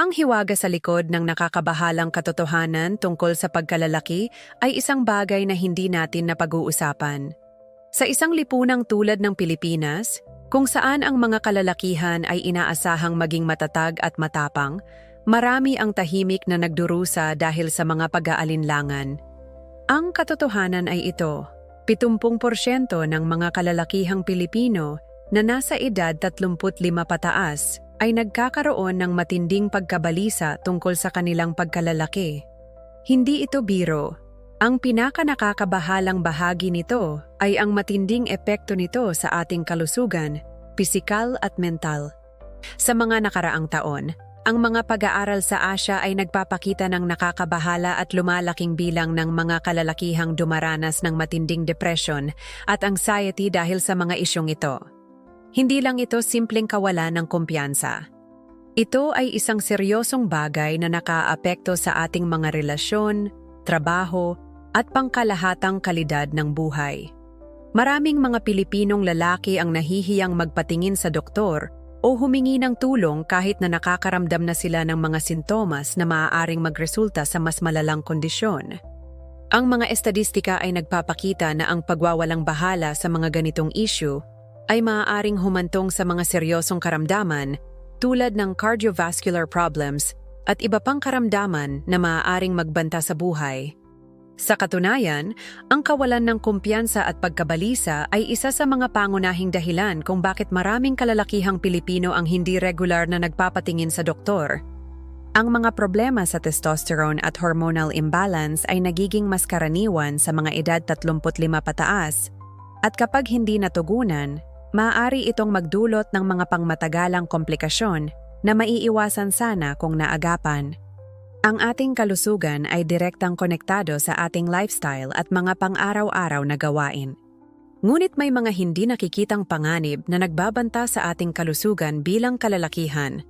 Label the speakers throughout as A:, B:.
A: Ang hiwaga sa likod ng nakakabahalang katotohanan tungkol sa pagkalalaki ay isang bagay na hindi natin napag-uusapan. Sa isang lipunang tulad ng Pilipinas, kung saan ang mga kalalakihan ay inaasahang maging matatag at matapang, marami ang tahimik na nagdurusa dahil sa mga pag-aalinlangan. Ang katotohanan ay ito, 70% ng mga kalalakihang Pilipino na nasa edad 35 pataas ay nagkakaroon ng matinding pagkabalisa tungkol sa kanilang pagkalalaki. Hindi ito biro. Ang pinakanakakabahalang bahagi nito ay ang matinding epekto nito sa ating kalusugan, pisikal at mental. Sa mga nakaraang taon, ang mga pag-aaral sa Asya ay nagpapakita ng nakakabahala at lumalaking bilang ng mga kalalakihang dumaranas ng matinding depression at anxiety dahil sa mga isyong ito. Hindi lang ito simpleng kawalan ng kumpiyansa. Ito ay isang seryosong bagay na nakaapekto sa ating mga relasyon, trabaho, at pangkalahatang kalidad ng buhay. Maraming mga Pilipinong lalaki ang nahihiyang magpatingin sa doktor o humingi ng tulong kahit na nakakaramdam na sila ng mga sintomas na maaaring magresulta sa mas malalang kondisyon. Ang mga estadistika ay nagpapakita na ang pagwawalang bahala sa mga ganitong issue ay maaaring humantong sa mga seryosong karamdaman tulad ng cardiovascular problems at iba pang karamdaman na maaaring magbanta sa buhay. Sa katunayan, ang kawalan ng kumpiyansa at pagkabalisa ay isa sa mga pangunahing dahilan kung bakit maraming kalalakihang Pilipino ang hindi regular na nagpapatingin sa doktor. Ang mga problema sa testosterone at hormonal imbalance ay nagiging mas karaniwan sa mga edad 35 pataas, at kapag hindi natugunan, maaari itong magdulot ng mga pangmatagalang komplikasyon na maiiwasan sana kung naagapan. Ang ating kalusugan ay direktang konektado sa ating lifestyle at mga pang-araw-araw na gawain. Ngunit may mga hindi nakikitang panganib na nagbabanta sa ating kalusugan bilang kalalakihan.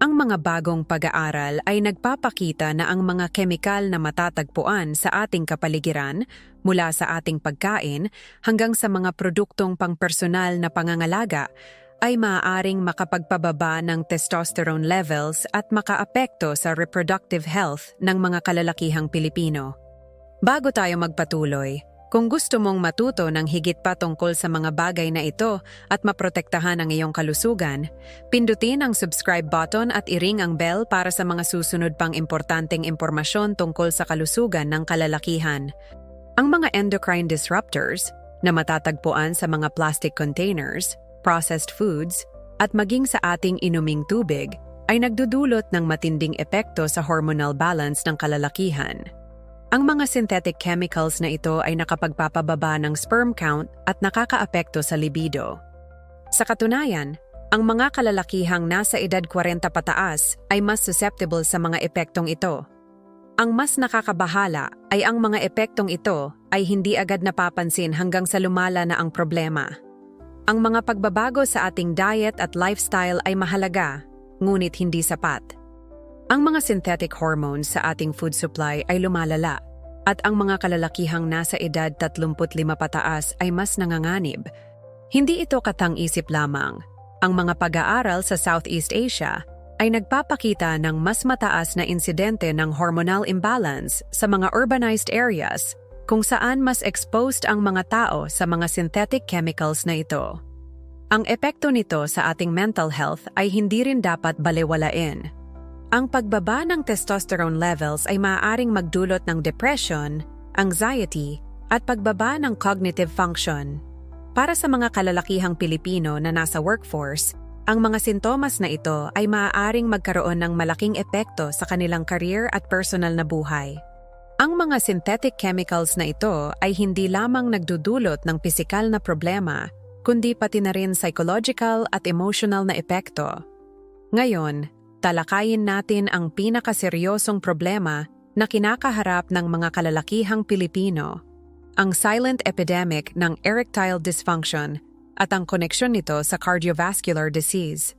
A: Ang mga bagong pag-aaral ay nagpapakita na ang mga kemikal na matatagpuan sa ating kapaligiran mula sa ating pagkain hanggang sa mga produktong pangpersonal na pangangalaga ay maaaring makapagpababa ng testosterone levels at makaapekto sa reproductive health ng mga kalalakihang Pilipino. Bago tayo magpatuloy, kung gusto mong matuto ng higit pa tungkol sa mga bagay na ito at maprotektahan ang iyong kalusugan, pindutin ang subscribe button at iring ang bell para sa mga susunod pang importanteng impormasyon tungkol sa kalusugan ng kalalakihan. Ang mga endocrine disruptors na matatagpuan sa mga plastic containers, processed foods, at maging sa ating inuming tubig ay nagdudulot ng matinding epekto sa hormonal balance ng kalalakihan. Ang mga synthetic chemicals na ito ay nakapagpapababa ng sperm count at nakakaapekto sa libido. Sa katunayan, ang mga kalalakihang nasa edad 40 pataas ay mas susceptible sa mga epektong ito. Ang mas nakakabahala ay ang mga epektong ito ay hindi agad napapansin hanggang sa lumala na ang problema. Ang mga pagbabago sa ating diet at lifestyle ay mahalaga, ngunit hindi sapat. Ang mga synthetic hormones sa ating food supply ay lumalala at ang mga kalalakihang nasa edad 35 pataas ay mas nanganganib. Hindi ito katang-isip lamang. Ang mga pag-aaral sa Southeast Asia ay nagpapakita ng mas mataas na insidente ng hormonal imbalance sa mga urbanized areas kung saan mas exposed ang mga tao sa mga synthetic chemicals na ito. Ang epekto nito sa ating mental health ay hindi rin dapat balewalain. Ang pagbaba ng testosterone levels ay maaaring magdulot ng depression, anxiety, at pagbaba ng cognitive function. Para sa mga kalalakihang Pilipino na nasa workforce, ang mga sintomas na ito ay maaaring magkaroon ng malaking epekto sa kanilang career at personal na buhay. Ang mga synthetic chemicals na ito ay hindi lamang nagdudulot ng pisikal na problema, kundi pati na rin psychological at emotional na epekto. Ngayon, talakayin natin ang pinakaseryosong problema na kinakaharap ng mga kalalakihang Pilipino, ang silent epidemic ng erectile dysfunction at ang koneksyon nito sa cardiovascular disease.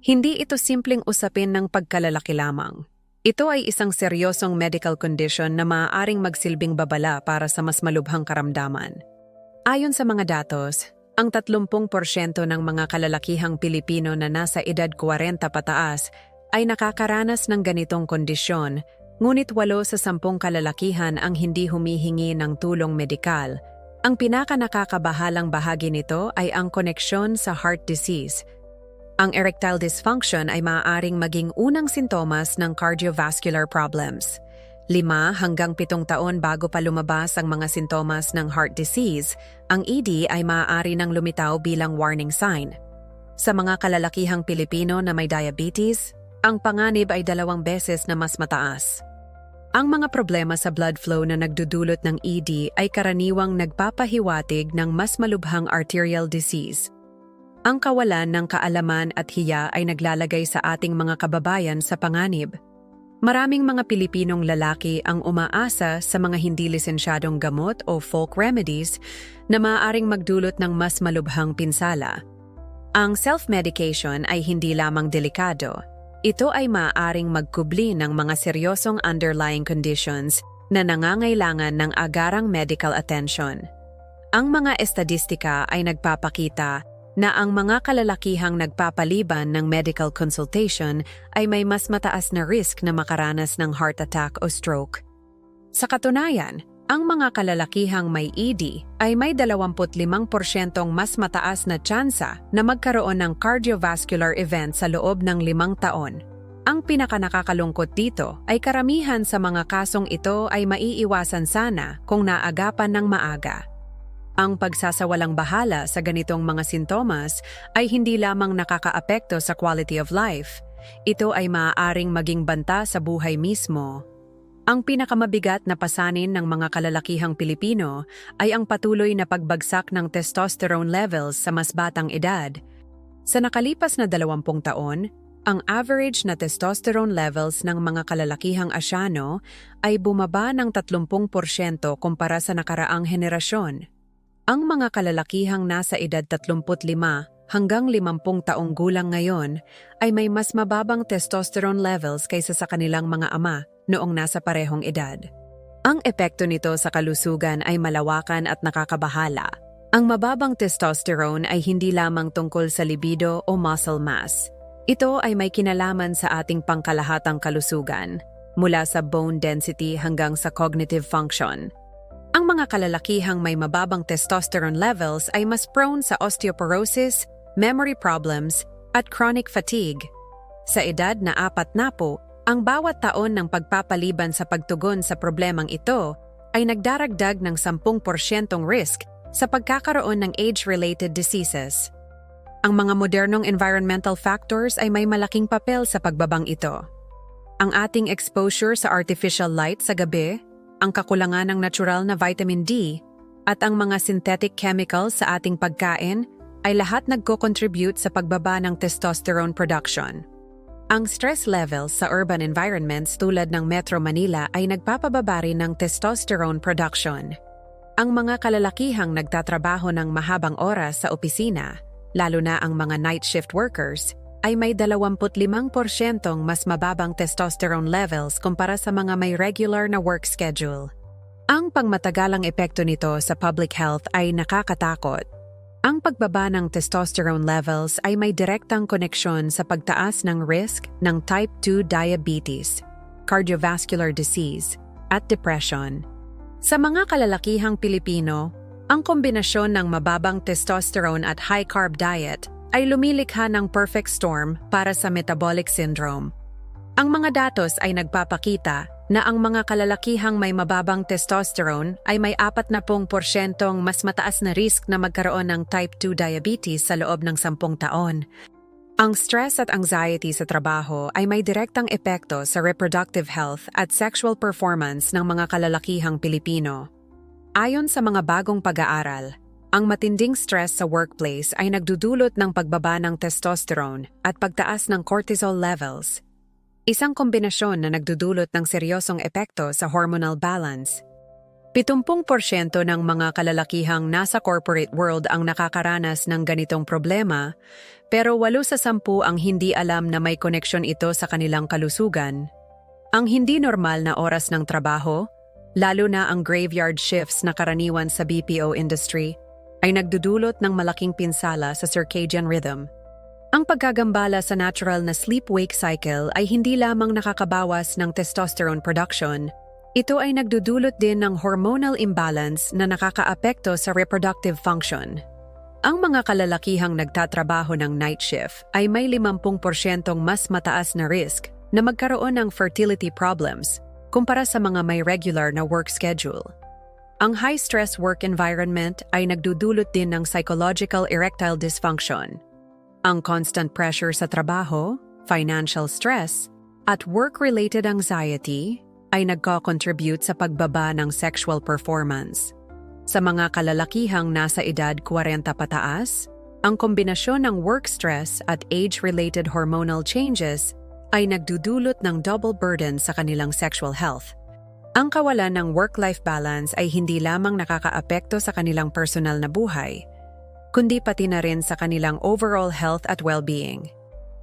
A: Hindi ito simpleng usapin ng pagkalalaki lamang. Ito ay isang seryosong medical condition na maaaring magsilbing babala para sa mas malubhang karamdaman. Ayon sa mga datos, ang 30% ng mga kalalakihang Pilipino na nasa edad 40 pataas ay nakakaranas ng ganitong kondisyon, ngunit walo sa sampung kalalakihan ang hindi humihingi ng tulong medikal. Ang pinaka-nakakabahalang bahagi nito ay ang koneksyon sa heart disease. Ang erectile dysfunction ay maaaring maging unang sintomas ng cardiovascular problems. Lima hanggang pitong taon bago pa lumabas ang mga sintomas ng heart disease, ang ED ay maaari nang lumitaw bilang warning sign. Sa mga kalalakihang Pilipino na may diabetes, ang panganib ay dalawang beses na mas mataas. Ang mga problema sa blood flow na nagdudulot ng ED ay karaniwang nagpapahiwatig ng mas malubhang arterial disease. Ang kawalan ng kaalaman at hiya ay naglalagay sa ating mga kababayan sa panganib. Maraming mga Pilipinong lalaki ang umaasa sa mga hindi lisensyadong gamot o folk remedies na maaaring magdulot ng mas malubhang pinsala. Ang self-medication ay hindi lamang delikado. Ito ay maaaring magkubli ng mga seryosong underlying conditions na nangangailangan ng agarang medical attention. Ang mga estadistika ay nagpapakita na ang mga kalalakihang nagpapaliban ng medical consultation ay may mas mataas na risk na makaranas ng heart attack o stroke. Sa katunayan, ang mga kalalakihang may ED ay may 25% mas mataas na tsansa na magkaroon ng cardiovascular event sa loob ng limang taon. Ang pinakanakakalungkot dito ay karamihan sa mga kasong ito ay maiiwasan sana kung naagapan ng maaga. Ang pagsasawalang bahala sa ganitong mga sintomas ay hindi lamang nakakaapekto sa quality of life, ito ay maaaring maging banta sa buhay mismo. Ang pinakamabigat na pasanin ng mga kalalakihang Pilipino ay ang patuloy na pagbagsak ng testosterone levels sa mas batang edad. Sa nakalipas na 20 taon, ang average na testosterone levels ng mga kalalakihang asyano ay bumaba ng 30% kumpara sa nakaraang henerasyon. Ang mga kalalakihang nasa edad 35 hanggang 50 taong gulang ngayon ay may mas mababang testosterone levels kaysa sa kanilang mga ama noong nasa parehong edad. Ang epekto nito sa kalusugan ay malawakan at nakakabahala. Ang mababang testosterone ay hindi lamang tungkol sa libido o muscle mass. Ito ay may kinalaman sa ating pangkalahatang kalusugan, mula sa bone density hanggang sa cognitive function – ang mga kalalakihang may mababang testosterone levels ay mas prone sa osteoporosis, memory problems, at chronic fatigue. Sa edad na apat na po, ang bawat taon ng pagpapaliban sa pagtugon sa problemang ito ay nagdaragdag ng 10% risk sa pagkakaroon ng age-related diseases. Ang mga modernong environmental factors ay may malaking papel sa pagbabang ito. Ang ating exposure sa artificial light sa gabi ang kakulangan ng natural na vitamin D at ang mga synthetic chemicals sa ating pagkain ay lahat nagko-contribute sa pagbaba ng testosterone production. Ang stress levels sa urban environments tulad ng Metro Manila ay nagpapababa rin ng testosterone production. Ang mga kalalakihang nagtatrabaho ng mahabang oras sa opisina, lalo na ang mga night shift workers, ay may 25% mas mababang testosterone levels kumpara sa mga may regular na work schedule. Ang pangmatagalang epekto nito sa public health ay nakakatakot. Ang pagbaba ng testosterone levels ay may direktang koneksyon sa pagtaas ng risk ng type 2 diabetes, cardiovascular disease, at depression. Sa mga kalalakihang Pilipino, ang kombinasyon ng mababang testosterone at high-carb diet ay lumilikha ng perfect storm para sa metabolic syndrome. Ang mga datos ay nagpapakita na ang mga kalalakihang may mababang testosterone ay may 40% mas mataas na risk na magkaroon ng type 2 diabetes sa loob ng 10 taon. Ang stress at anxiety sa trabaho ay may direktang epekto sa reproductive health at sexual performance ng mga kalalakihang Pilipino. Ayon sa mga bagong pag-aaral, ang matinding stress sa workplace ay nagdudulot ng pagbaba ng testosterone at pagtaas ng cortisol levels. Isang kombinasyon na nagdudulot ng seryosong epekto sa hormonal balance. 70% ng mga kalalakihang nasa corporate world ang nakakaranas ng ganitong problema, pero 8 sa 10 ang hindi alam na may koneksyon ito sa kanilang kalusugan. Ang hindi normal na oras ng trabaho, lalo na ang graveyard shifts na karaniwan sa BPO industry, ay nagdudulot ng malaking pinsala sa circadian rhythm. Ang pagkagambala sa natural na sleep-wake cycle ay hindi lamang nakakabawas ng testosterone production, ito ay nagdudulot din ng hormonal imbalance na nakakaapekto sa reproductive function. Ang mga kalalakihang nagtatrabaho ng night shift ay may 50% mas mataas na risk na magkaroon ng fertility problems kumpara sa mga may regular na work schedule. Ang high-stress work environment ay nagdudulot din ng psychological erectile dysfunction. Ang constant pressure sa trabaho, financial stress, at work-related anxiety ay nagko-contribute sa pagbaba ng sexual performance. Sa mga kalalakihang nasa edad 40 pataas, ang kombinasyon ng work stress at age-related hormonal changes ay nagdudulot ng double burden sa kanilang sexual health. Ang kawalan ng work-life balance ay hindi lamang nakakaapekto sa kanilang personal na buhay, kundi pati na rin sa kanilang overall health at well-being.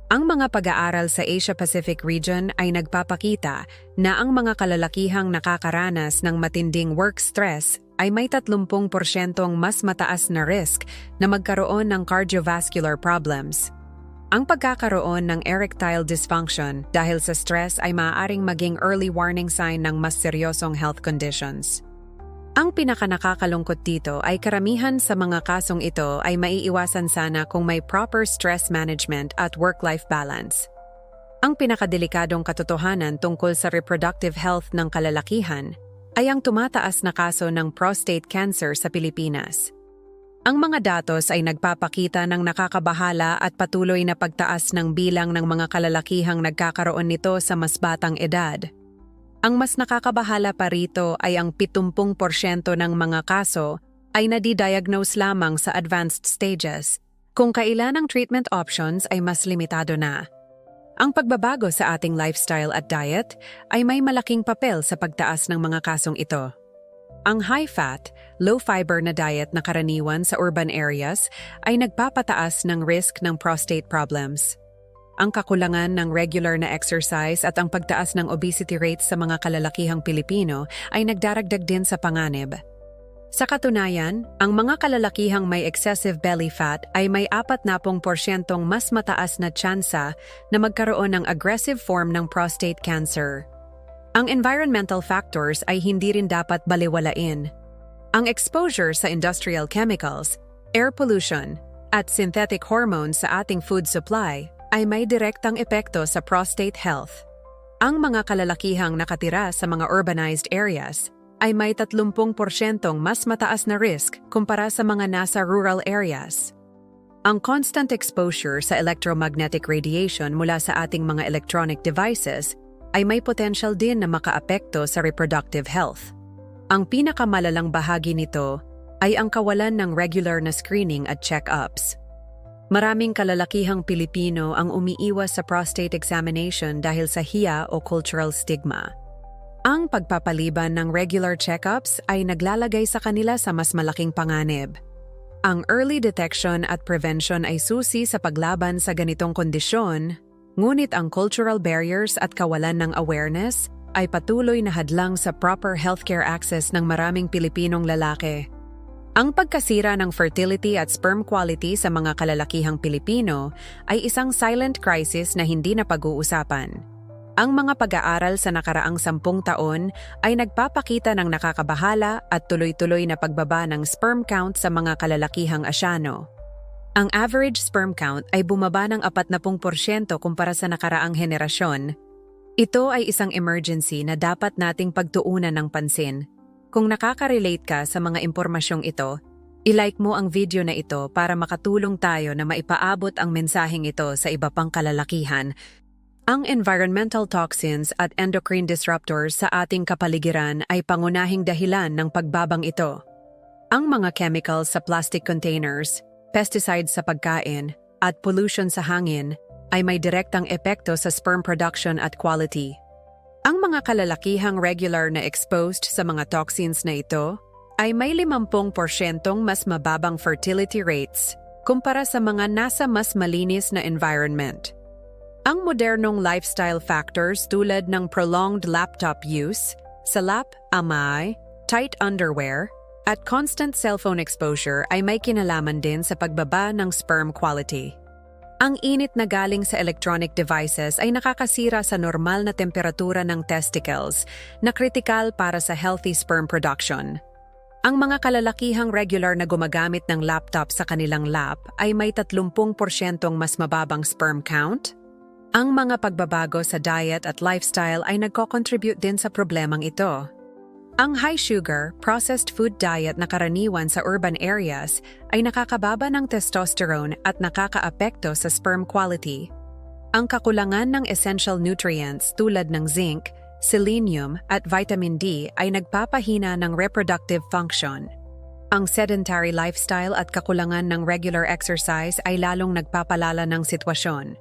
A: Ang mga pag-aaral sa Asia-Pacific region ay nagpapakita na ang mga kalalakihang nakakaranas ng matinding work stress ay may 30% mas mataas na risk na magkaroon ng cardiovascular problems. Ang pagkakaroon ng erectile dysfunction dahil sa stress ay maaaring maging early warning sign ng mas seryosong health conditions. Ang pinakanakakalungkot dito ay karamihan sa mga kasong ito ay maiiwasan sana kung may proper stress management at work-life balance. Ang pinakadelikadong katotohanan tungkol sa reproductive health ng kalalakihan ay ang tumataas na kaso ng prostate cancer sa Pilipinas. Ang mga datos ay nagpapakita ng nakakabahala at patuloy na pagtaas ng bilang ng mga kalalakihang nagkakaroon nito sa mas batang edad – ang mas nakakabahala pa rito ay ang 70% ng mga kaso ay nadidiagnose lamang sa advanced stages, kung kailan ang treatment options ay mas limitado na. Ang pagbabago sa ating lifestyle at diet ay may malaking papel sa pagtaas ng mga kasong ito. Ang high-fat, low-fiber na diet na karaniwan sa urban areas ay nagpapataas ng risk ng prostate problems ang kakulangan ng regular na exercise at ang pagtaas ng obesity rates sa mga kalalakihang Pilipino ay nagdaragdag din sa panganib. Sa katunayan, ang mga kalalakihang may excessive belly fat ay may 40% mas mataas na tsansa na magkaroon ng aggressive form ng prostate cancer. Ang environmental factors ay hindi rin dapat baliwalain. Ang exposure sa industrial chemicals, air pollution, at synthetic hormones sa ating food supply ay may direktang epekto sa prostate health. Ang mga kalalakihang nakatira sa mga urbanized areas ay may 30% mas mataas na risk kumpara sa mga nasa rural areas. Ang constant exposure sa electromagnetic radiation mula sa ating mga electronic devices ay may potential din na makaapekto sa reproductive health. Ang pinakamalalang bahagi nito ay ang kawalan ng regular na screening at check-ups. Maraming kalalakihang Pilipino ang umiiwas sa prostate examination dahil sa hiya o cultural stigma. Ang pagpapaliban ng regular checkups ay naglalagay sa kanila sa mas malaking panganib. Ang early detection at prevention ay susi sa paglaban sa ganitong kondisyon, ngunit ang cultural barriers at kawalan ng awareness ay patuloy na hadlang sa proper healthcare access ng maraming Pilipinong lalaki. Ang pagkasira ng fertility at sperm quality sa mga kalalakihang Pilipino ay isang silent crisis na hindi na pag-uusapan. Ang mga pag-aaral sa nakaraang sampung taon ay nagpapakita ng nakakabahala at tuloy-tuloy na pagbaba ng sperm count sa mga kalalakihang asyano. Ang average sperm count ay bumaba ng 40% kumpara sa nakaraang henerasyon. Ito ay isang emergency na dapat nating pagtuunan ng pansin kung nakaka-relate ka sa mga impormasyong ito, ilike mo ang video na ito para makatulong tayo na maipaabot ang mensaheng ito sa iba pang kalalakihan. Ang environmental toxins at endocrine disruptors sa ating kapaligiran ay pangunahing dahilan ng pagbabang ito. Ang mga chemicals sa plastic containers, pesticides sa pagkain, at pollution sa hangin ay may direktang epekto sa sperm production at quality. Ang mga kalalakihang regular na exposed sa mga toxins na ito ay may 50% mas mababang fertility rates kumpara sa mga nasa mas malinis na environment. Ang modernong lifestyle factors tulad ng prolonged laptop use, salap, amay, tight underwear, at constant cellphone exposure ay may kinalaman din sa pagbaba ng sperm quality. Ang init na galing sa electronic devices ay nakakasira sa normal na temperatura ng testicles na kritikal para sa healthy sperm production. Ang mga kalalakihang regular na gumagamit ng laptop sa kanilang lap ay may 30% mas mababang sperm count. Ang mga pagbabago sa diet at lifestyle ay nagko-contribute din sa problemang ito. Ang high sugar, processed food diet na karaniwan sa urban areas ay nakakababa ng testosterone at nakakaapekto sa sperm quality. Ang kakulangan ng essential nutrients tulad ng zinc, selenium at vitamin D ay nagpapahina ng reproductive function. Ang sedentary lifestyle at kakulangan ng regular exercise ay lalong nagpapalala ng sitwasyon.